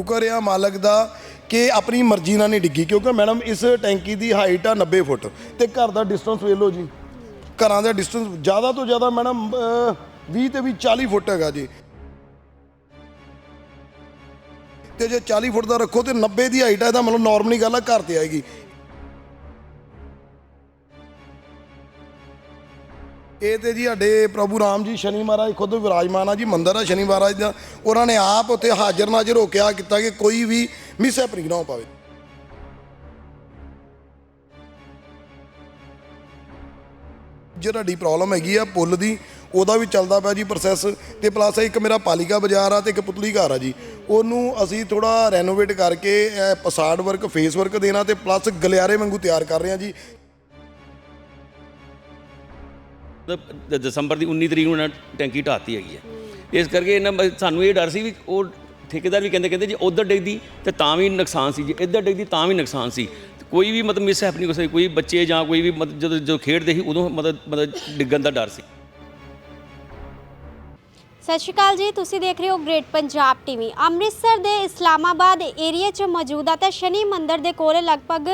ਸ਼ੁਕਰ ਆ ਮਾਲਕ ਦਾ ਕਿ ਆਪਣੀ ਮਰਜ਼ੀ ਨਾਲ ਨਹੀਂ ਡਿੱਗੀ ਕਿਉਂਕਿ ਮੈਡਮ ਇਸ ਟੈਂਕੀ ਦੀ ਹਾਈਟ ਆ 90 ਫੁੱਟ। ਤੇ ਘਰ ਦਾ ਡਿਸਟੈਂਸ ਵੇਖ ਲਓ ਜੀ। ਘਰਾਂ ਦਾ ਡਿਸਟੈਂਸ ਜ਼ਿਆਦਾ ਤੋਂ ਜ਼ਿਆਦਾ ਮੈਡਮ ਅਹ, 20 ਤੇ ਵੀ 40 ਫੁੱਟ ਹੈਗਾ ਜੀ। ਤੇ ਜੇ 40 ਫੁੱਟ ਦਾ ਰੱਖੋ ਤੇ 90 ਦੀ ਹਾਈਟ ਹੈ ਇਹਦਾ ਮਤਲਬ ਨਾਰਮਲੀ ਗੱਲ ਆ ਘਰ ਤੇ ਆਏਗੀ। ਇਹ ਤੇ ਜੀ ਸਾਡੇ ਪ੍ਰਭੂ ਰਾਮ ਜੀ ਸ਼ਨੀ ਮਹਾਰਾਜ ਖੁਦ ਵਿਰਾਜਮਾਨ ਆ ਜੀ, ਮੰਦਿਰ ਆ ਸ਼ਨੀ ਮਹਾਰਾਜ ਦਾ। ਉਹਨਾਂ ਨੇ ਆਪ ਉੱਥੇ ਹਾਜ਼ਰ ਨਾਜ਼ਰ ਹੋ ਕੇ ਆ ਕੀਤਾ ਕਿ ਕੋਈ ਵੀ ਮਿਸ ਹੈਪਨਿੰਗ ਨਾ ਹੋ ਪਾਵੇ। ਜਿਹੜੀ ਪ੍ਰੋਬਲਮ ਹੈਗੀ ਆ ਪੁੱਲ ਦੀ, ਉਹਦਾ ਵੀ ਚੱਲਦਾ ਪਿਆ ਜੀ ਪ੍ਰੋਸੈਸ ਤੇ ਪਲੱਸ ਇੱਕ ਮੇਰਾ ਪਾਲਿਕਾ ਬਾਜ਼ਾਰ ਆ ਤੇ ਇੱਕ ਪੁਤਲੀ ਘਰ ਆ ਜੀ। ਉਹਨੂੰ ਅਸੀਂ ਥੋੜਾ ਰੈਨੋਵੇਟ ਕਰਕੇ ਪਸਾੜ ਵਰਕ ਫੇਸ ਵਰਕ ਦੇਣਾ ਤੇ ਪਲੱਸ ਗਲਿਆਰੇ ਵਾਂਗੂ ਤਿਆਰ ਕਰ ਰਹੇ ਆ ਜੀ। ਦਸੰਬਰ ਦੀ 19 ਤਰੀਕ ਨੂੰ ਇਹਨਾਂ ਟੈਂਕੀ ਢਾਤੀ ਹੈਗੀ ਹੈ। ਇਸ ਕਰਕੇ ਇਹਨਾਂ ਬ- ਸਾਨੂੰ ਇਹ ਡਰ ਸੀ ਵੀ ਉਹ ਠੇਕੇਦਾਰ ਵੀ ਕਹਿੰਦੇ ਕਹਿੰਦੇ ਜੇ ਉਧਰ ਡਿੱਗਦੀ ਤੇ ਤਾਂ ਵੀ ਨੁਕਸਾਨ ਸੀ, ਜੇ ਇੱਧਰ ਡਿੱਗਦੀ ਤਾਂ ਵੀ ਨੁਕਸਾਨ ਸੀ। ਕੋਈ ਵੀ ਮਤਲਬ ਮਿਸ ਹੈਪਨਿੰਗ ਹੋ ਸਕਦੀ, ਕੋਈ ਬੱਚੇ ਜਾਂ ਕੋਈ ਵੀ ਮਤਲਬ ਜਦੋਂ ਜਦੋਂ ਖੇਡਦੇ ਸੀ ਉਦੋਂ ਮਤਲਬ ਮਤਲਬ ਡਿੱਗਣ ਦਾ ਡਰ ਸੀ। ਸਤਿ ਸ਼੍ਰੀ ਅਕਾਲ ਜੀ, ਤੁਸੀਂ ਦੇਖ ਰਹੇ ਹੋ ਗ੍ਰੇਟ ਪੰਜਾਬ ਟੀਵੀ ਅੰਮ੍ਰਿਤਸਰ ਦੇ ਇਸਲਾਮਾਬਾਦ ਏਰੀਆ 'ਚ ਮੌਜੂਦ ਆ ਤਾਂ ਸ਼ਨੀ ਮੰਦਿਰ ਦੇ ਕੋਲ ਲਗਭਗ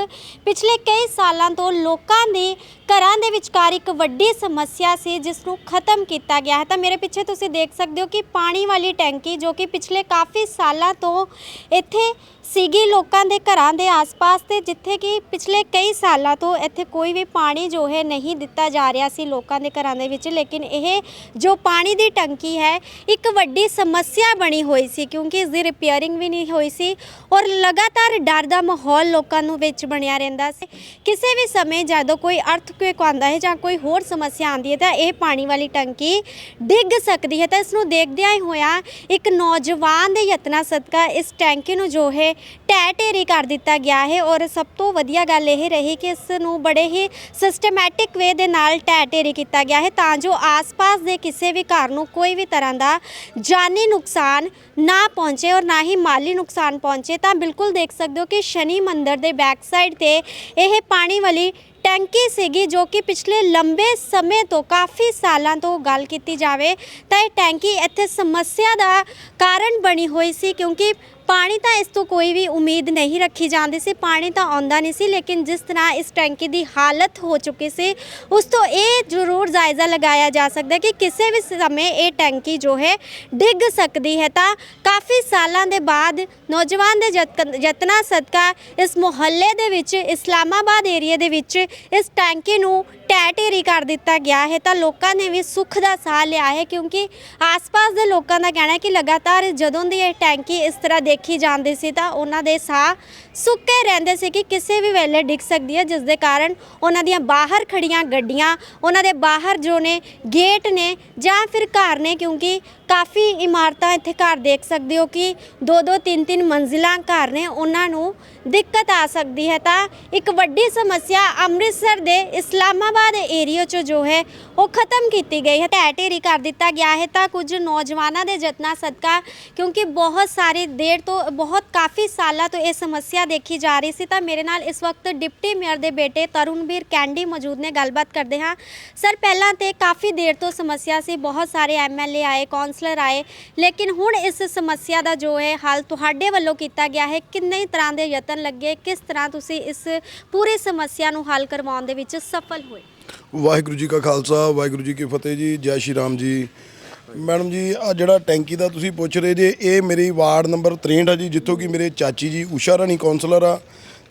ਪਿਛਲੇ ਕਈ ਸਾਲਾਂ ਤੋਂ ਲੋਕਾਂ ਦੇ ਘਰਾਂ ਦੇ ਵਿਚਕਾਰ ਇੱਕ ਵੱਡੀ ਸਮੱਸਿਆ ਸੀ ਜਿਸ ਨੂੰ ਖਤਮ ਕੀਤਾ ਗਿਆ ਹੈ। ਤਾਂ ਮੇਰੇ ਪਿੱਛੇ ਤੁਸੀਂ ਦੇਖ ਸਕਦੇ ਹੋ ਕਿ ਪਾਣੀ ਵਾਲੀ ਟੈਂਕੀ ਜੋ ਕਿ ਪਿਛਲੇ ਕਾਫੀ ਸਾਲਾਂ ਤੋਂ ਇੱਥੇ ਸੀਗੀ ਲੋਕਾਂ ਦੇ ਘਰਾਂ ਦੇ ਆਸ-ਪਾਸ ਤੇ, ਜਿੱਥੇ ਕਿ ਪਿਛਲੇ ਕਈ ਸਾਲਾਂ ਤੋਂ ਇੱਥੇ ਕੋਈ ਵੀ ਪਾਣੀ ਜੋ ਹੈ ਨਹੀਂ ਦਿੱਤਾ ਜਾ ਰਿਹਾ ਸੀ ਲੋਕਾਂ ਦੇ ਘਰਾਂ ਦੇ ਵਿੱਚ। ਲੇਕਿਨ ਇਹ ਜੋ ਪਾਣੀ ਦੀ ਟੰਕੀ ਹੈ, ਇੱਕ ਵੱਡੀ ਸਮੱਸਿਆ ਬਣੀ ਹੋਈ ਸੀ, ਕਿਉਂਕਿ ਇਸ ਦੀ ਰਿਪੇਅਰਿੰਗ ਵੀ ਨਹੀਂ ਹੋਈ ਸੀ ਔਰ ਲਗਾਤਾਰ ਡਰ ਦਾ ਮਾਹੌਲ ਲੋਕਾਂ ਨੂੰ ਵਿੱਚ ਬਣਿਆ ਰਹਿੰਦਾ ਸੀ। ਕਿਸੇ ਵੀ ਸਮੇਂ ਜਦੋਂ ਕੋਈ ਅਰਥਕੁਏਕ ਆਉਂਦਾ ਹੈ ਜਾਂ ਕੋਈ ਹੋਰ ਸਮੱਸਿਆ ਆਉਂਦੀ ਹੈ ਤਾਂ ਇਹ ਪਾਣੀ ਵਾਲੀ ਟੰਕੀ ਡਿੱਗ ਸਕਦੀ ਹੈ। ਤਾਂ ਇਸ ਨੂੰ ਦੇਖਦਿਆਂ ਹੀ ਹੋਇਆ ਇੱਕ ਨੌਜਵਾਨ ਦੇ ਯਤਨਾਂ ਸਦਕਾ ਇਸ ਟੈਂਕੀ ਨੂੰ ਜੋ ਹੈ ਢਹਿ ਢੇਰੀ ਕਰ ਦਿੱਤਾ ਗਿਆ ਹੈ ਔਰ ਸਭ ਤੋਂ ਵਧੀਆ ਗੱਲ ਇਹ ਰਹੀ ਕਿ ਇਸ ਨੂੰ ਬੜੇ ਹੀ ਸਿਸਟਮੈਟਿਕ ਵੇ ਦੇ ਨਾਲ ਢਹਿ ਢੇਰੀ ਕੀਤਾ ਗਿਆ ਹੈ ਤਾਂ ਜੋ ਆਸ-ਪਾਸ ਦੇ ਕਿਸੇ ਵੀ ਘਰ ਨੂੰ ਕੋਈ ਵੀ ਤਰ੍ਹਾਂ ਦਾ ਜਾਨੀ ਨੁਕਸਾਨ ਨਾ ਪਹੁੰਚੇ ਔਰ ਨਾ ਹੀ ਮਾਲੀ ਨੁਕਸਾਨ ਪਹੁੰਚੇ, ਤਾਂ ਬਿਲਕੁਲ ਦੇਖ ਸਕਦੇ ਹੋ ਕਿ ਸ਼ਨੀ ਮੰਦਿਰ ਦੇ ਬੈਕ ਸਾਈਡ ਤੇ ਇਹ ਪਾਣੀ ਵਾਲੀ ਟੈਂਕੀ ਸੀਗੀ ਜੋ ਕਿ ਪਿਛਲੇ ਲੰਬੇ ਸਮੇਂ ਤੋਂ ਕਾਫੀ ਸਾਲਾਂ ਤੋਂ ਗੱਲ ਕੀਤੀ ਜਾਵੇ ਤਾਂ ਇਹ ਟੈਂਕੀ ਇੱਥੇ ਸਮੱਸਿਆ ਦਾ ਕਾਰਨ ਬਣੀ ਹੋਈ ਸੀ ਕਿਉਂਕਿ ਪਾਣੀ ਤਾਂ ਇਸ ਤੋਂ ਕੋਈ ਵੀ ਉਮੀਦ ਨਹੀਂ ਰੱਖੀ ਜਾਂਦੀ ਸੀ, ਪਾਣੀ ਤਾਂ ਆਉਂਦਾ ਨਹੀਂ ਸੀ, ਲੇਕਿਨ ਜਿਸ ਤਰ੍ਹਾਂ ਇਸ ਟੈਂਕੀ ਦੀ ਹਾਲਤ ਹੋ ਚੁੱਕੀ ਸੀ, ਉਸ ਤੋਂ ਇਹ ਜ਼ਰੂਰ ਜਾਇਜ਼ਾ ਲਗਾਇਆ ਜਾ ਸਕਦਾ ਕਿ ਕਿਸੇ ਵੀ ਸਮੇਂ ਇਹ ਟੈਂਕੀ ਜੋ ਹੈ ਡਿੱਗ ਸਕਦੀ ਹੈ। ਤਾਂ ਕਾਫੀ ਸਾਲਾਂ ਦੇ ਬਾਅਦ ਨੌਜਵਾਨ ਦੇ ਯਤਨ- ਯਤਨਾਂ ਸਦਕਾ ਇਸ ਮੁਹੱਲੇ ਦੇ ਵਿੱਚ, ਇਸਲਾਮਾਬਾਦ ਏਰੀਆ ਦੇ ਵਿੱਚ ਇਸ ਟੈਂਕੀ ਨੂੰ ਢਹਿ ਢੇਰੀ ਕਰ ਦਿੱਤਾ ਗਿਆ ਹੈ ਤਾਂ ਲੋਕਾਂ ਨੇ ਵੀ ਸੁੱਖ ਦਾ ਸਾਹ ਲਿਆ ਹੈ ਕਿਉਂਕਿ ਆਸ-ਪਾਸ ਦੇ ਲੋਕਾਂ ਦਾ ਕਹਿਣਾ ਹੈ ਕਿ ਲਗਾਤਾਰ ਜਦੋਂ ਦੀ ਇਹ ਟੈਂਕੀ ਇਸ ਤਰ੍ਹਾਂ ਦੇਖੀ ਜਾਂਦੀ ਸੀ ਤਾਂ ਉਹਨਾਂ ਦੇ ਸਾਹ ਸੁੱਕੇ ਰਹਿੰਦੇ ਸੀ ਕਿ ਕਿਸੇ ਵੀ ਵੇਲੇ ਡਿੱਗ ਸਕਦੀ ਹੈ, ਜਿਸ ਦੇ ਕਾਰਨ ਉਹਨਾਂ ਦੀਆਂ ਬਾਹਰ ਖੜੀਆਂ ਗੱਡੀਆਂ, ਉਹਨਾਂ ਦੇ ਬਾਹਰ ਜੋ ਨੇ ਗੇਟ ਨੇ ਜਾਂ ਫਿਰ ਘਰ ਨੇ ਕਿਉਂਕਿ ਕਾਫੀ ਇਮਾਰਤਾਂ ਇੱਥੇ ਘਰ ਦੇਖ ਸਕਦੇ ਹੋ ਕਿ ਦੋ ਦੋ ਤਿੰਨ ਤਿੰਨ ਮੰਜ਼ਿਲਾਂ ਘਰ ਨੇ, ਉਹਨਾਂ ਨੂੰ ਦਿੱਕਤ ਆ ਸਕਦੀ ਹੈ। ਤਾਂ ਇੱਕ ਵੱਡੀ ਸਮੱਸਿਆ ਅੰਮ੍ਰਿਤਸਰ ਦੇ ਇਸਲਾਮਾਬਾਦ ਏਰੀਆ 'ਚ ਜੋ ਹੈ, ਉਹ ਖਤਮ ਕੀਤੀ ਗਈ ਹੈ। ਢਹਿ ਢੇਰੀ ਕਰ ਦਿੱਤਾ ਗਿਆ ਹੈ ਤਾਂ ਕੁਝ ਨੌਜਵਾਨਾਂ ਦੇ ਯਤਨਾਂ ਸਦਕਾ, ਕਿਉਂਕਿ ਬਹੁਤ ਸਾਰੀ ਦੇਰ ਤੋਂ, ਬਹੁਤ ਕਾਫੀ ਸਾਲਾਂ ਤੋਂ ਇਹ ਸਮੱਸਿਆ ਦੇਖੀ ਜਾ ਰਹੀ ਸੀ। ਤਾਂ ਮੇਰੇ ਨਾਲ ਇਸ ਵਕਤ ਡਿਪਟੀ ਮੇਅਰ ਦੇ ਬੇਟੇ ਤਰੁਣਵੀਰ ਕੈਂਡੀ ਮੌਜੂਦ ਨੇ। ਗੱਲਬਾਤ ਕਰਦੇ ਹਾਂ। ਸਰ, ਪਹਿਲਾਂ ਤੇ ਕਾਫੀ ਦੇਰ ਤੋਂ ਸਮੱਸਿਆ ਸੀ, ਬਹੁਤ ਸਾਰੇ ਐਮਐਲਏ ਆਏ ਕਾਉਂਸਲਰ ਆਏ। ਲੇਕਿਨ ਹੁਣ ਇਸ ਸਮੱਸਿਆ ਦਾ ਜੋ ਹੈ ਹੱਲ ਤੁਹਾਡੇ ਵੱਲੋਂ ਕੀਤਾ ਗਿਆ ਹੈ, ਕਿੰਨੇ ਤਰ੍ਹਾਂ ਦੇ ਯਤਨ ਲੱਗੇ? ਕਿਸ ਤਰ੍ਹਾਂ ਤੁਸੀਂ ਇਸ ਪੂਰੀ ਸਮੱਸਿਆ ਨੂੰ ਹੱਲ ਕਰਵਾਉਣ ਦੇ ਵਿੱਚ ਸਫਲ ਹੋਏ? ਵਾਹਿਗੁਰੂ ਜੀ ਕਾ ਖਾਲਸਾ, ਵਾਹਿਗੁਰੂ ਜੀ ਕੀ ਫਤਿਹ ਜੀ, ਜੈ ਸ਼੍ਰੀ ਰਾਮ ਜੀ। ਮੈਡਮ ਜੀ ਆ ਜਿਹੜਾ ਟੈਂਕੀ ਦਾ ਤੁਸੀਂ ਪੁੱਛ ਰਹੇ ਜੇ, ਇਹ ਮੇਰੀ ਵਾਰਡ ਨੰਬਰ 63 ਆ ਜੀ, ਜਿੱਥੋਂ ਕਿ ਮੇਰੇ ਚਾਚੀ ਜੀ ਊਸ਼ਾ ਰਾਣੀ ਕਾਉਂਸਲਰ ਆ।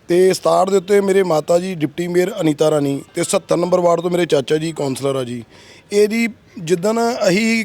ਤੇ 67 ਦੇ ਉੱਤੇ ਮੇਰੇ ਮਾਤਾ ਜੀ ਡਿਪਟੀ ਮੇਅਰ ਅਨੀਤਾ ਰਾਣੀ ਤੇ 70 ਨੰਬਰ ਵਾਰਡ ਤੋਂ ਮੇਰੇ ਚਾਚਾ ਜੀ ਕਾਉਂਸਲਰ ਆ ਜੀ। ਇਹ ਜੀ ਜਿੱਦਣ ਅਸੀਂ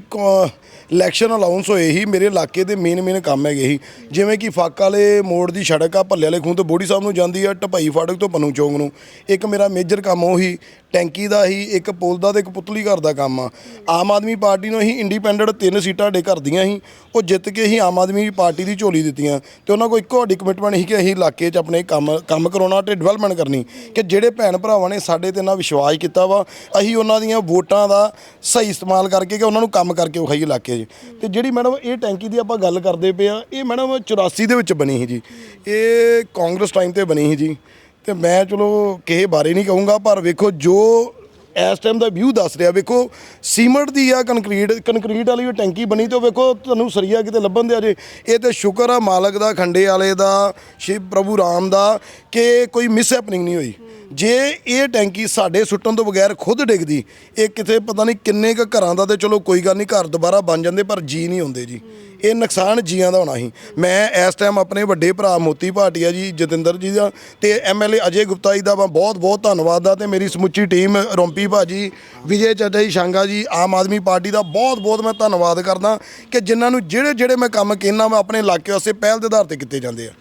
ਇਲੈਕਸ਼ਨ ਅਲਾਉਂਸ ਹੋਏ ਹੀ, ਮੇਰੇ ਇਲਾਕੇ ਦੇ ਮੇਨ ਮੇਨ ਕੰਮ ਹੈਗੇ ਸੀ ਜਿਵੇਂ ਕਿ ਫਾਕ ਵਾਲੇ ਮੋੜ ਦੀ ਸੜਕ ਆ, ਭੱਲੇ ਵਾਲੇ ਖੂਨ ਤੋਂ ਬੋੜੀ ਸਾਹਿਬ ਨੂੰ ਜਾਂਦੀ ਆ, ਢਪਾਈ ਫਾਟਕ ਤੋਂ ਪਨੂ ਚੌਂਕ ਨੂੰ। ਇੱਕ ਮੇਰਾ ਮੇਜਰ ਕੰਮ ਉਹੀ, ਟੈਂਕੀ ਦਾ ਹੀ, ਇੱਕ ਪੁਲ ਦਾ ਤੇ ਇੱਕ ਪੁਤਲੀ ਘਰ ਦਾ ਕੰਮ ਆ। ਆਮ ਆਦਮੀ ਪਾਰਟੀ ਨੂੰ ਅਸੀਂ ਇੰਡੀਪੈਂਡੈਂਟ ਤਿੰਨ ਸੀਟਾਂ ਸਾਡੇ ਘਰਦੀਆਂ ਸੀ ਉਹ ਜਿੱਤ ਕੇ ਅਸੀਂ ਆਮ ਆਦਮੀ ਪਾਰਟੀ ਦੀ ਝੋਲੀ ਦਿੱਤੀਆਂ ਤੇ ਉਹਨਾਂ ਕੋਲ ਇੱਕੋ ਵੱਡੀ ਕਮਿਟਮੈਂਟ ਸੀ ਕਿ ਅਸੀਂ ਇਲਾਕੇ 'ਚ ਆਪਣੇ ਕੰਮ ਕੰਮ ਕਰਾਉਣਾ ਤੇ ਡਿਵੈਲਪਮੈਂਟ ਕਰਨੀ ਕਿ ਜਿਹੜੇ ਭੈਣ ਭਰਾਵਾਂ ਨੇ ਸਾਡੇ ਤੇ ਨਾਲ ਵਿਸ਼ਵਾਸ ਕੀਤਾ ਵਾ, ਅਸੀਂ ਉਹਨਾਂ ਦੀਆਂ ਵੋਟਾਂ ਦਾ ਸਹੀ ਇਸਤੇਮਾਲ ਕਰਕੇ ਕਿ ਉਹਨਾਂ ਨੂੰ ਕੰਮ ਕਰਕੇ ਵਿਖਾਈ ਇਲਾਕੇ 'ਚ। ਤੇ ਜਿਹੜੀ ਮੈਡਮ ਇਹ ਟੈਂਕੀ ਦੀ ਆਪਾਂ ਗੱਲ ਕਰਦੇ ਪਏ ਆ, ਇਹ ਮੈਡਮ 84 ਦੇ ਵਿੱਚ ਬਣੀ ਸੀ ਜੀ। ਇਹ ਕਾਂਗਰਸ ਟਾਈਮ ਤੇ ਬਣੀ ਸੀ ਜੀ। ਤੇ ਮੈਂ ਚਲੋ ਕਿਸੇ ਬਾਰੇ ਨਹੀਂ ਕਹੂੰਗਾ, ਪਰ ਵੇਖੋ ਜੋ ਇਸ ਟਾਈਮ ਦਾ ਵਿਊ ਦੱਸ ਰਿਹਾ, ਵੇਖੋ, ਸੀਮੈਂਟ ਦੀ ਆ ਕੰਕਰੀਟ ਕੰਕਰੀਟ ਵਾਲੀ ਉਹ ਟੈਂਕੀ ਬਣੀ ਤੇ ਉਹ ਵੇਖੋ, ਤੁਹਾਨੂੰ ਸਰੀਆ ਕਿਤੇ ਲੱਭਣ ਦਿਆ ਜੇ। ਇਹ ਤੇ ਸ਼ੁਕਰ ਆ ਮਾਲਕ ਦਾ, ਖੰਡੇ ਵਾਲੇ ਦਾ ਸ਼ਿਵ ਪ੍ਰਭੂ ਰਾਮ ਦਾ ਕਿ ਕੋਈ ਮਿਸ ਹੈਪਨਿੰਗ ਨਹੀਂ ਹੋਈ। ਜੇ ਇਹ ਟੈਂਕੀ ਸਾਡੇ ਸੁੱਟਣ ਤੋਂ ਬਗੈਰ ਖੁਦ ਡਿੱਗਦੀ, ਇਹ ਕਿਤੇ ਪਤਾ ਨਹੀਂ ਕਿੰਨੇ ਕੁ ਘਰਾਂ ਦਾ ਤੇ ਚਲੋ ਕੋਈ ਗੱਲ ਨਹੀਂ, ਘਰ ਦੁਬਾਰਾ ਬਣ ਜਾਂਦੇ, ਪਰ ਜੀ ਨਹੀਂ ਹੁੰਦੇ ਜੀ। ਇਹ ਨੁਕਸਾਨ ਜੀਆਂ ਦਾ ਹੋਣਾ ਸੀ। ਮੈਂ ਇਸ ਟਾਈਮ ਆਪਣੇ ਵੱਡੇ ਭਰਾ ਮੋਤੀ ਭਾਟੀਆ ਜੀ, ਜਤਿੰਦਰ ਜੀ ਦਾ ਤੇ ਐਮਐਲਏ ਅਜੇ ਗੁਪਤਾ ਜੀ ਦਾ ਮੈਂ ਬਹੁਤ ਬਹੁਤ ਧੰਨਵਾਦ ਆ ਤੇ ਮੇਰੀ ਸਮੁੱਚੀ ਟੀਮ ਰੋਂਪੀ ਭਾਜੀ, ਵਿਜੇ ਚੱਡਾ ਜੀ ਸ਼ਾਂਗਾ ਜੀ, ਆਮ ਆਦਮੀ ਪਾਰਟੀ ਦਾ ਬਹੁਤ ਬਹੁਤ ਮੈਂ ਧੰਨਵਾਦ ਕਰਦਾ ਕਿ ਜਿਨ੍ਹਾਂ ਨੂੰ ਜਿਹੜੇ ਜਿਹੜੇ ਮੈਂ ਕੰਮ ਕਹਿਣਾ ਮੈਂ ਆਪਣੇ ਇਲਾਕੇ ਵਾਸਤੇ ਪਹਿਲ ਦੇ ਆਧਾਰ ਤੇ ਕੀਤੇ ਜਾਂਦੇ ਆ।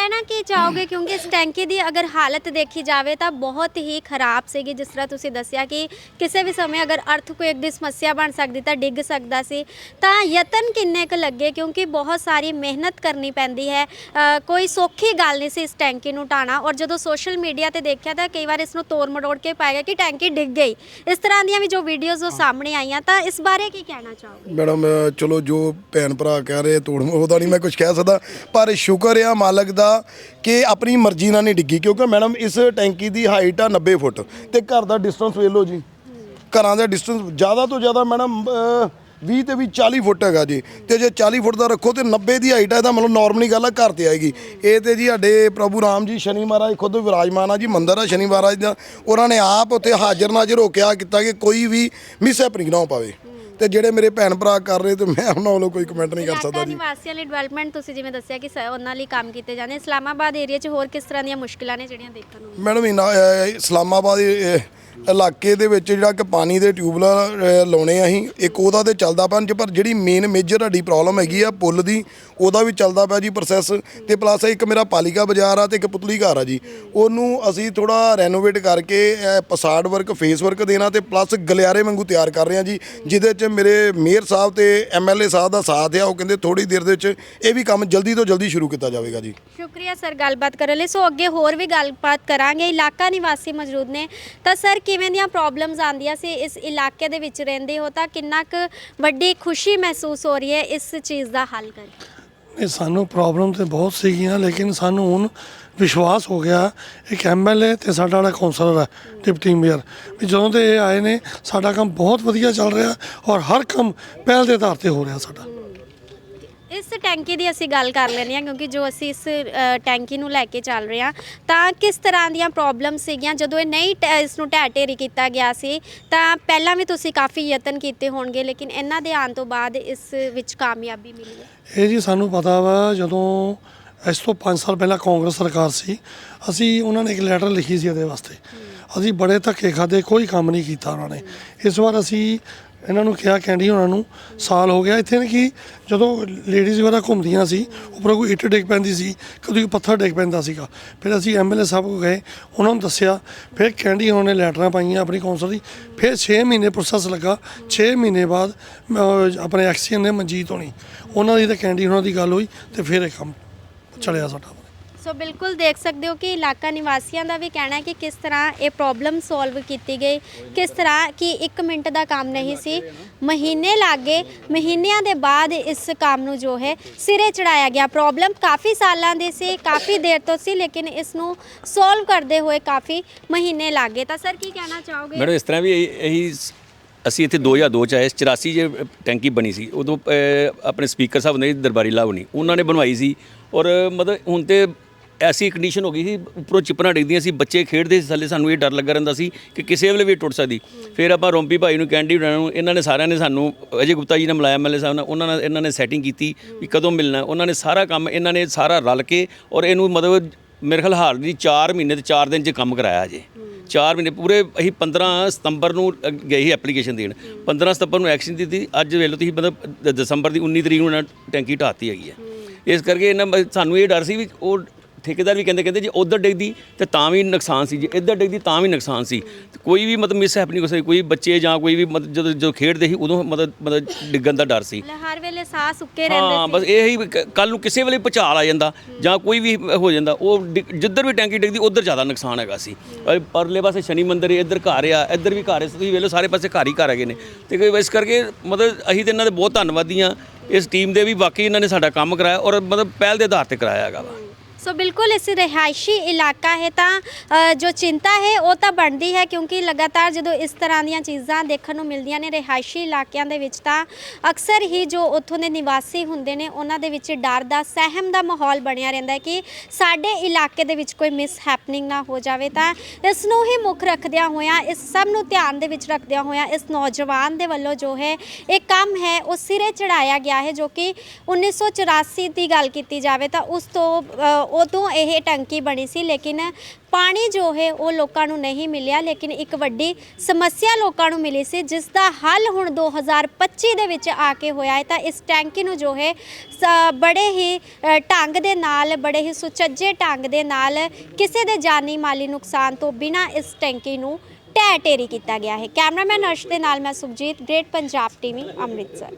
ਕਹਿਣਾ ਕੀ ਚਾਹੋਗੇ? ਕਿਉਂਕਿ ਇਸ ਟੈਂਕੀ ਦੀ ਅਗਰ ਹਾਲਤ ਦੇਖੀ ਜਾਵੇ ਤਾਂ ਬਹੁਤ ਹੀ ਖਰਾਬ ਸੀਗੀ। ਜਿਸ ਤਰ੍ਹਾਂ ਤੁਸੀਂ ਦੱਸਿਆ ਕਿ ਕਿਸੇ ਵੀ ਸਮੇਂ ਅਗਰ ਅਰਥਕੁਏਕ ਦੀ ਸਮੱਸਿਆ ਬਣ ਸਕਦੀ ਤਾਂ ਡਿੱਗ ਸਕਦਾ ਸੀ। ਤਾਂ ਯਤਨ ਕਿੰਨੇ ਕੁ ਲੱਗੇ? ਕਿਉਂਕਿ ਬਹੁਤ ਸਾਰੀ ਮਿਹਨਤ ਕਰਨੀ ਪੈਂਦੀ ਹੈ। ਅ, ਕੋਈ ਸੌਖੀ ਗੱਲ ਨਹੀਂ ਸੀ ਇਸ ਟੈਂਕੀ ਨੂੰ ਢਾਣਾ ਔਰ ਜਦੋਂ ਸੋਸ਼ਲ ਮੀਡੀਆ ਤੇ ਦੇਖਿਆ ਤਾਂ ਕਈ ਵਾਰ ਇਸ ਨੂੰ ਤੋੜ ਮੜੋੜ ਕੇ ਪਾਇਆ ਗਿਆ ਕਿ ਟੈਂਕੀ ਡਿੱਗ ਗਈ। ਇਸ ਤਰ੍ਹਾਂ ਦੀਆਂ ਵੀ ਜੋ ਵੀਡੀਓਜ਼ ਉਹ ਸਾਹਮਣੇ ਆਈਆਂ ਤਾਂ ਇਸ ਬਾਰੇ ਕੀ ਕਹਿਣਾ ਚਾਹੋਗੇ? ਮੈਡਮ ਅ, ਚਲੋ ਜੋ ਭੈਣ ਭਰਾ ਕਹਿ ਰਹੇ ਤੋੜ ਉਹਦਾ ਨਹੀਂ ਮੈਂ ਕੁਝ ਕਹਿ ਸਕਦਾ। ਪਰ ਸ਼ੁਕਰ ਆ ਮਾਲਕ ਦਾ ਕਿ ਆਪਣੀ ਮਰਜ਼ੀ ਨਾਲ ਨਹੀਂ ਡਿੱਗੀ, ਕਿਉਂਕਿ ਮੈਡਮ ਇਸ ਟੈਂਕੀ ਦੀ ਹਾਈਟ ਆ 90 ਫੁੱਟ ਤੇ ਘਰ ਦਾ ਡਿਸਟੈਂਸ ਵੇਖ ਲਓ ਜੀ। ਘਰਾਂ ਦਾ ਡਿਸਟੈਂਸ ਜ਼ਿਆਦਾ ਤੋਂ ਜ਼ਿਆਦਾ ਮੈਡਮ 20 ਤੇ ਵੀ 40 ਫੁੱਟ ਹੈਗਾ ਜੀ। ਤੇ ਜੇ 40 ਫੁੱਟ ਦਾ ਰੱਖੋ ਤੇ 90 ਦੀ ਹਾਈਟ ਹੈ ਇਹਦਾ ਮਤਲਬ ਨਾਰਮਲੀ ਗੱਲ ਆ, ਘਰ ਤੇ ਆਏਗੀ। ਇਹ ਤੇ ਜੀ ਸਾਡੇ ਪ੍ਰਭੂ ਰਾਮ ਜੀ ਸ਼ਨੀ ਮਹਾਰਾਜ ਖੁਦ ਵਿਰਾਜਮਾਨ ਆ ਜੀ, ਮੰਦਿਰ ਆ ਸ਼ਨੀ ਮਹਾਰਾਜ ਦਾ। ਉਹਨਾਂ ਨੇ ਆਪ ਉੱਥੇ ਹਾਜ਼ਰ ਨਾਜ਼ਰ ਹੋ ਕੇ ਆ ਕੀਤਾ ਕਿ ਕੋਈ ਵੀ ਮਿਸ ਹੈਪਨਿੰਗ ਨਾ ਹੋ ਪਾਵੇ। ਤੇ ਜਿਹੜੇ ਮੇਰੇ ਭੈਣ ਭਰਾ ਕਰ ਰਹੇ ਤੇ ਮੈਂ ਉਹਨਾਂ ਵੱਲੋਂ ਕੋਈ ਕਮੈਂਟ ਨਹੀਂ ਕਰ ਸਕਦਾ ਜੀ। ਨਿਵਾਸੀਆਂ ਲਈ ਡਿਵੈਲਪਮੈਂਟ ਤੁਸੀਂ ਜਿਵੇਂ ਦੱਸਿਆ ਕਿ ਸ- ਉਹਨਾਂ ਲਈ ਕੰਮ ਕੀਤੇ ਜਾਂਦੇ ਇਸਲਾਮਾਬਾਦ ਏਰੀਆ 'ਚ ਹੋਰ ਕਿਸ ਤਰ੍ਹਾਂ ਦੀਆਂ ਮੁਸ਼ਕਿਲਾਂ ਨੇ ਜਿਹੜੀਆਂ ਦੇਖਣ ਨੂੰ ਮੈਡਮ ਇਨਾ ਅਹ, ਇਸਲਾਮਾਬਾਦ ਇਹ, ਇਹ ਇਲਾਕੇ ਦੇ ਵਿੱਚ ਜਿਹੜਾ ਕਿ ਪਾਣੀ ਦੇ ਟਿਊਬਲ ਲਾਉਣੇ ਆ ਅਸੀਂ ਇੱਕ ਉਹਦਾ ਤੇ ਚੱਲਦਾ ਪਿਆ ਜੀ, ਪਰ ਜਿਹੜੀ ਮੇਨ ਮੇਜਰ ਸਾਡੀ ਪ੍ਰੋਬਲਮ ਹੈਗੀ ਆ ਪੁੱਲ ਦੀ ਉਹਦਾ ਵੀ ਚੱਲਦਾ ਪਿਆ ਜੀ ਪ੍ਰੋਸੈਸ ਤੇ ਪਲੱਸ ਇੱਕ ਮੇਰਾ ਪਾਲਿਕਾ ਬਾਜ਼ਾਰ ਆ ਤੇ ਇੱਕ ਪੁਤਲੀ ਘਰ ਆ ਜੀ। ਉਹਨੂੰ ਅਸੀਂ ਥੋੜਾ ਰੈਨੋਵੇਟ ਕਰਕੇ ਪਸਾੜ ਵਰਕ ਫੇਸ ਵਰਕ ਦੇਣਾ ਤੇ ਪਲੱਸ ਗਲਿਆਰੇ ਵਾਂਗੂ ਤਿਆਰ ਕਰ ਰਹੇ ਆ ਜੀ ਜਿਹਦੇ 'ਚ ਮੇਰੇ ਮੇਅਰ ਸਾਹਿਬ ਤੇ ਐਮਐਲਏ ਸਾਹਿਬ ਦਾ ਸਾਥ ਆ ਉਹ ਕਹਿੰਦੇ ਥੋੜੀ ਦੇਰ ਦੇ ਵਿੱਚ ਇਹ ਵੀ ਕੰਮ ਜਲਦੀ ਤੋਂ ਜਲਦੀ ਸ਼ੁਰੂ ਕੀਤਾ ਜਾਵੇਗਾ ਜੀ। ਸ਼ੁਕਰੀਆ ਸਰ ਗੱਲਬਾਤ ਕਰਨ ਲਈ। ਸੋ ਅੱਗੇ ਹੋਰ ਵੀ ਗੱਲਬਾਤ ਕਰਾਂਗੇ। ਇਲਾਕਾ ਨਿਵਾਸੀ ਮੌਜੂਦ ਨੇ। ਤਾਂ ਸਰ ਕਿਵੇਂ ਦੀਆਂ ਪ੍ਰੋਬਲਮਸ ਆਉਂਦੀਆਂ ਸੀ, ਇਸ ਇਲਾਕੇ ਦੇ ਵਿੱਚ ਰਹਿੰਦੇ ਹੋ ਤਾਂ ਕਿੰਨਾ ਕੁ ਵੱਡੀ ਖੁਸ਼ੀ ਮਹਿਸੂਸ ਹੋ ਰਹੀ ਹੈ ਇਸ ਚੀਜ਼ ਦਾ ਹੱਲ ਕਰਕੇ? ਇਹ ਸਾਨੂੰ ਪ੍ਰੋਬਲਮ ਤੇ ਬਹੁਤ ਸੀਗੀਆਂ, ਲੇਕਿਨ ਸਾਨੂੰ ਹੁਣ ਵਿਸ਼ਵਾਸ ਹੋ ਗਿਆ। ਇੱਕ ਐਮਐਲਏ ਤੇ ਸਾਡਾ ਜਿਹੜਾ ਕਾਉਂਸਲਰ ਹੈ ਡਿਪਟੀ ਮੇਅਰ ਵੀ ਜਦੋਂ ਤੇ ਇਹ ਆਏ ਨੇ, ਸਾਡਾ ਕੰਮ ਬਹੁਤ ਵਧੀਆ ਚੱਲ ਰਿਹਾ ਔਰ ਹਰ ਕੰਮ ਪਹਿਲ ਦੇ ਆਧਾਰ ਤੇ ਹੋ ਰਿਹਾ ਸਾਡਾ। ਇਸ ਟੈਂਕੀ ਦੀ ਅਸੀਂ ਗੱਲ ਕਰ ਲੈਂਦੇ ਹਾਂ ਕਿਉਂਕਿ ਜੋ ਅਸੀਂ ਇਸ ਅ, ਟੈਂਕੀ ਨੂੰ ਲੈ ਕੇ ਚੱਲ ਰਹੇ ਹਾਂ ਤਾਂ ਕਿਸ ਤਰ੍ਹਾਂ ਦੀਆਂ ਪ੍ਰੋਬਲਮ ਸੀਗੀਆਂ? ਜਦੋਂ ਇਹ ਨਹੀਂ ਟੈ- ਇਸ ਨੂੰ ਢਹਿ ਢੇਰੀ ਕੀਤਾ ਗਿਆ ਸੀ ਤਾਂ ਪਹਿਲਾਂ ਵੀ ਤੁਸੀਂ ਕਾਫੀ ਯਤਨ ਕੀਤੇ ਹੋਣਗੇ ਲੇਕਿਨ ਇਹਨਾਂ ਦੇ ਆਉਣ ਤੋਂ ਬਾਅਦ ਇਸ ਵਿੱਚ ਕਾਮਯਾਬੀ ਮਿਲੀ ਹੈ? ਇਹ ਜੀ ਸਾਨੂੰ ਪਤਾ ਵਾ ਜਦੋਂ ਇਸ ਤੋਂ 5 ਸਾਲ ਪਹਿਲਾਂ ਕਾਂਗਰਸ ਸਰਕਾਰ ਸੀ ਅਸੀਂ ਉਹਨਾਂ ਨੇ ਇੱਕ ਲੈਟਰ ਲਿਖੀ ਸੀ ਇਹਦੇ ਵਾਸਤੇ। ਅਸੀਂ ਬੜੇ ਧੱਕੇ ਖਾਦੇ ਕੋਈ ਕੰਮ ਨਹੀਂ ਕੀਤਾ ਉਹਨਾਂ ਨੇ। ਇਸ ਵਾਰ ਅਸੀਂ ਇਹਨਾਂ ਨੂੰ ਕਿਹਾ ਕੈਂਡੀ ਉਹਨਾਂ ਨੂੰ ਸਾਲ ਹੋ ਗਿਆ। ਇੱਥੇ ਨੇ ਕਿ ਜਦੋਂ ਲੇਡੀਜ਼ ਵਗੈਰਾ ਘੁੰਮਦੀਆਂ ਸੀ, ਉੱਪਰੋਂ ਕੋਈ ਇੱਟ ਡਿੱਗ ਪੈਂਦੀ ਸੀ, ਕਦੀ ਕੋਈ ਪੱਥਰ ਡਿੱਗ ਪੈਂਦਾ ਸੀਗਾ। ਫਿਰ ਅਸੀਂ ਐਮਐਲਏ ਸਾਹਿਬ ਕੋਲ ਗਏ, ਉਹਨਾਂ ਨੂੰ ਦੱਸਿਆ, ਫਿਰ ਕੈਂਡੀ ਉਹਨਾਂ ਨੇ ਲੈਟਰਾਂ ਪਾਈਆਂ ਆਪਣੀ ਕੌਂਸਲ ਦੀ। ਫਿਰ 6 ਮਹੀਨੇ ਪ੍ਰੋਸੈਸ ਲੱਗਾ। 6 ਮਹੀਨੇ ਬਾਅਦ ਆਪਣੇ ਐਕਸੀਅਨ ਨੇ ਮਨਜੀਤ ਹੋਣੀ। ਉਹਨਾਂ ਦੀ ਤਾਂ ਕੈਂਡੀ ਉਹਨਾਂ ਦੀ ਗੱਲ ਹੋਈ ਤੇ ਫਿਰ ਇਹ ਕੰਮ ਚਲਿਆ ਸਾਡਾ। ਸੋ ਬਿਲਕੁਲ ਦੇਖ ਸਕਦੇ ਹੋ ਕਿ ਇਲਾਕਾ ਨਿਵਾਸੀਆਂ ਦਾ ਵੀ ਕਹਿਣਾ ਹੈ ਕਿ ਕਿਸ ਤਰ੍ਹਾਂ ਇਹ ਪ੍ਰੋਬਲਮ ਸੋਲਵ ਕੀਤੀ ਗਈ। ਕਿਸ ਤਰ੍ਹਾਂ ਕਿ 1 ਮਿੰਟ ਦਾ ਕੰਮ ਨਹੀਂ ਸੀ। ਮਹੀਨੇ ਲੱਗੇ, ਮਹੀਨਿਆਂ ਦੇ ਬਾਅਦ ਇਸ ਕੰਮ ਨੂੰ ਜੋ ਹੈ ਸਿਰੇ ਚੜਾਇਆ ਗਿਆ। ਪ੍ਰੋਬਲਮ ਕਾਫੀ ਸਾਲਾਂ ਦੀ ਸੀ, ਕਾਫੀ ਦੇਰ ਤੋਂ ਸੀ, ਲੇਕਿਨ ਇਸ ਨੂੰ ਸੋਲਵ ਕਰਦੇ ਹੋਏ ਕਾਫੀ ਮਹੀਨੇ ਲੱਗੇ। ਤਾਂ ਸਰ ਕੀ ਕਹਿਣਾ ਚਾਹੋਗੇ? ਮੈਡਮ, ਇਸ ਤਰ੍ਹਾਂ ਵੀ ਇਹ- ਇਹੀ ਸ- ਅਸੀਂ ਇੱਥੇ 2002 ਚ ਆਏ। 84 ਜੇ ਟੈਂਕੀ ਬਣੀ ਸੀ। ਉਦੋਂ ਆਪਣੇ ਸਪੀਕਰ ਸਾਹਿਬ ਨੇ ਦਰਬਾਰੀ ਲਾਵਣੀ ਉਹਨਾਂ ਨੇ ਬਣਵਾਈ ਸੀ। ਔਰ ਮਤਲਬ ਹੁਣ ਤੇ ਐਸੀ ਕੰਡੀਸ਼ਨ ਹੋ ਗਈ ਸੀ ਉੱਪਰੋਂ ਚਿਪਰਾਂ ਡਿੱਗਦੀਆਂ ਸੀ ਬੱਚੇ ਖੇਡਦੇ ਸੀ ਥੱਲੇ ਸਾਨੂੰ ਇਹ ਡਰ ਲੱਗਾ ਰਹਿੰਦਾ ਸੀ ਕਿ ਕਿਸੇ ਵੇਲੇ ਵੀ ਟੁੱਟ ਸਕਦੀ। ਫਿਰ ਆਪਾਂ ਰੋਂਪੀ ਭਾਈ ਨੂੰ ਕੈਂਡੀ ਉਹਨਾਂ ਨੂੰ ਇਹਨਾਂ ਨੇ ਸਾਰਿਆਂ ਨੇ ਸਾਨੂੰ ਅਜੇ ਗੁਪਤਾ ਜੀ ਨੇ ਮਿਲਾਇਆ ਐਮਐਲਏ ਸਾਹਿਬ ਨਾਲ ਉਹਨਾਂ ਨਾਲ ਇਹਨਾਂ ਨੇ ਸੈਟਿੰਗ ਕੀਤੀ ਵੀ ਕਦੋਂ ਮਿਲਣਾ ਉਹਨਾਂ ਨੇ ਸਾਰਾ ਕੰਮ ਇਹਨਾਂ ਨੇ ਸਾਰਾ ਰਲ ਕੇ ਔਰ ਇਹਨੂੰ ਮਤਲਬ ਮੇਰੇ ਖਿਆਲ ਹਾਲ ਦੀ 4 ਮਹੀਨੇ ਤੇ 4 ਦਿਨ ਚ ਕੰਮ ਕਰਾਇਆ ਜੇ 4 ਮਹੀਨੇ ਪੂਰੇ ਅਸੀਂ 15 ਸਤੰਬਰ ਨੂੰ ਅ, ਗਏ ਸੀ ਐਪਲੀਕੇਸ਼ਨ ਦੇਣ। 15 ਸਤੰਬਰ ਨੂੰ ਐਕਸ਼ਨ ਦਿੱਤੀ ਅੱਜ ਵੇਲੇ ਲਓ ਤੁਸੀਂ ਮਤਲਬ ਦ- ਦਸੰਬਰ ਦੀ 19 ਤਰੀਕ ਨੂੰ ਇਹਨਾਂ ਟੈਂਕੀ ਢਾਤੀ ਹੈਗੀ ਹੈ। ਇਸ ਕਰਕੇ ਇਹਨਾਂ ਬ- ਸਾਨੂੰ ਇਹ ਡਰ ਸੀ ਵੀ ਉਹ ਠੇਕੇਦਾਰ ਵੀ ਕਹਿੰਦੇ ਕਹਿੰਦੇ ਜੇ ਉਧਰ ਡਿੱਗਦੀ ਤੇ ਤਾਂ ਵੀ ਨੁਕਸਾਨ ਸੀ ਜੇ ਇੱਧਰ ਡਿੱਗਦੀ ਤਾਂ ਵੀ ਨੁਕਸਾਨ ਸੀ। ਕੋਈ ਵੀ ਮਤਲਬ ਮਿਸ ਹੈਪਨਿੰਗ ਹੋ ਸਕਦੀ ਕੋਈ ਬੱਚੇ ਜਾਂ ਕੋਈ ਵੀ ਮਤਲਬ ਜਦੋਂ ਜਦੋਂ ਖੇਡਦੇ ਸੀ ਉਦੋਂ ਮਤਲਬ ਮਤਲਬ ਡਿੱਗਣ ਦਾ ਡਰ ਸੀ। ਮਤਲਬ ਹਰ ਵੇਲੇ ਸਾਹ ਸੁੱਕੇ ਹਾਂ ਰਹਿੰਦੇ ਬਸ ਇਹ ਹੀ ਕੱਲ ਨੂੰ ਕਿਸੇ ਵੇਲੇ ਭੁਚਾਲ ਆ ਜਾਂਦਾ ਜਾਂ ਕੋਈ ਵੀ ਹੋ ਜਾਂਦਾ ਉਹ ਡਿੱਗ- ਜਿੱਧਰ ਵੀ ਟੈਂਕੀ ਡਿੱਗਦੀ ਉਧਰ ਜ਼ਿਆਦਾ ਨੁਕਸਾਨ ਹੈਗਾ ਸੀ। ਅਹ ਪਰਲੇ ਪਾਸੇ ਸ਼ਨੀ ਮੰਦਿਰ ਹੈ ਇੱਧਰ ਘਰ ਆ ਇੱਧਰ ਵੀ ਘਰ ਹੈ ਤੁਸੀਂ ਵੇਖ ਲਓ ਸਾਰੇ ਪਾਸੇ ਘਰ ਹੀ ਘਰ ਹੈਗੇ ਨੇ। ਤੇ ਕੋਈ ਇਸ ਕਰਕੇ ਮਤਲਦ ਅਸੀਂ ਤੇ ਇਹਨਾਂ ਦੇ ਬਹੁਤ ਧੰਨਵਾਦੀ ਹਾਂ ਇਸ ਟੀਮ ਦੇ ਵੀ ਬਾਕੀ ਇਹਨਾਂ ਨੇ ਸਾਡਾ ਕੰਮ ਕਰਾਇਆ ਔਰ ਮਤਲਬ ਪਹਿਲ ਦੇ ਆਧਾਰ ਤੇ ਕਰਾਇਆ ਹੈਗਾ ਵਾ। ਸੋ ਬਿਲਕੁਲ ਇਸ ਰਿਹਾਇਸ਼ੀ ਇਲਾਕਾ ਹੈ ਤਾਂ ਜੋ ਚਿੰਤਾ ਹੈ ਉਹ ਤਾਂ ਬਣਦੀ ਹੈ ਕਿਉਂਕਿ ਲਗਾਤਾਰ ਜਦੋਂ ਇਸ ਤਰ੍ਹਾਂ ਦੀਆਂ ਚੀਜ਼ਾਂ ਦੇਖਣ ਨੂੰ ਮਿਲਦੀਆਂ ਨੇ ਰਿਹਾਇਸ਼ੀ ਇਲਾਕਿਆਂ ਦੇ ਵਿੱਚ ਤਾਂ ਅਕਸਰ ਹੀ ਜੋ ਉੱਥੋਂ ਦੇ ਨਿਵਾਸੀ ਹੁੰਦੇ ਨੇ ਉਹਨਾਂ ਦੇ ਵਿੱਚ ਡਰ ਦਾ, ਸਹਿਮ ਦਾ ਮਾਹੌਲ ਬਣਿਆ ਰਹਿੰਦਾ ਹੈ ਕਿ ਸਾਡੇ ਇਲਾਕੇ ਦੇ ਵਿੱਚ ਕੋਈ ਮਿਸ ਹੈਪਨਿੰਗ ਨਾ ਹੋ ਜਾਵੇ ਤਾਂ ਇਸ ਨੂੰ ਹੀ ਮੁੱਖ ਰੱਖਦਿਆਂ ਹੋਇਆਂ, ਇਸ ਸਭ ਨੂੰ ਧਿਆਨ ਦੇ ਵਿੱਚ ਰੱਖਦਿਆਂ ਹੋਇਆਂ ਇਸ ਨੌਜਵਾਨ ਦੇ ਵੱਲੋਂ ਜੋ ਹੈ ਇਹ ਕੰਮ ਹੈ ਉਹ ਸਿਰੇ ਚੜਾਇਆ ਗਿਆ ਹੈ ਜੋ ਕਿ 1984 ਦੀ ਗੱਲ ਕੀਤੀ ਜਾਵੇ ਤਾਂ ਉਸ ਤੋਂ ਉਦੋਂ ਇਹ ਟੈਂਕੀ ਬਣੀ ਸੀ, ਲੇਕਿਨ ਪਾਣੀ ਜੋ ਹੈ ਉਹ ਲੋਕਾਂ ਨੂੰ ਨਹੀਂ ਮਿਲਿਆ, ਲੇਕਿਨ ਇੱਕ ਵੱਡੀ ਸਮੱਸਿਆ ਲੋਕਾਂ ਨੂੰ ਮਿਲੀ ਸੀ ਜਿਸ ਦਾ ਹੱਲ ਹੁਣ 2025 ਦੇ ਵਿੱਚ ਆ ਕੇ ਹੋਇਆ ਹੈ। ਤਾਂ ਇਸ ਟੈਂਕੀ ਨੂੰ ਜੋ ਹੈ ਬੜੇ ਹੀ ਢੰਗ ਦੇ ਨਾਲ, ਬੜੇ ਹੀ ਸੁਚੱਜੇ ਢੰਗ ਦੇ ਨਾਲ ਕਿਸੇ ਦੇ ਜਾਨੀ ਮਾਲੀ ਨੁਕਸਾਨ ਤੋਂ ਬਿਨਾਂ ਇਸ ਟੈਂਕੀ ਨੂੰ ਢਹਿ ਢੇਰੀ ਕੀਤਾ ਗਿਆ ਹੈ। ਕੈਮਰਾਮੈਨ ਅਰਸ਼ ਦੇ ਨਾਲ ਮੈਂ ਸੁਖਜੀਤ, ਗ੍ਰੇਟ ਪੰਜਾਬ ਟੀਵੀ, ਅੰਮ੍ਰਿਤਸਰ।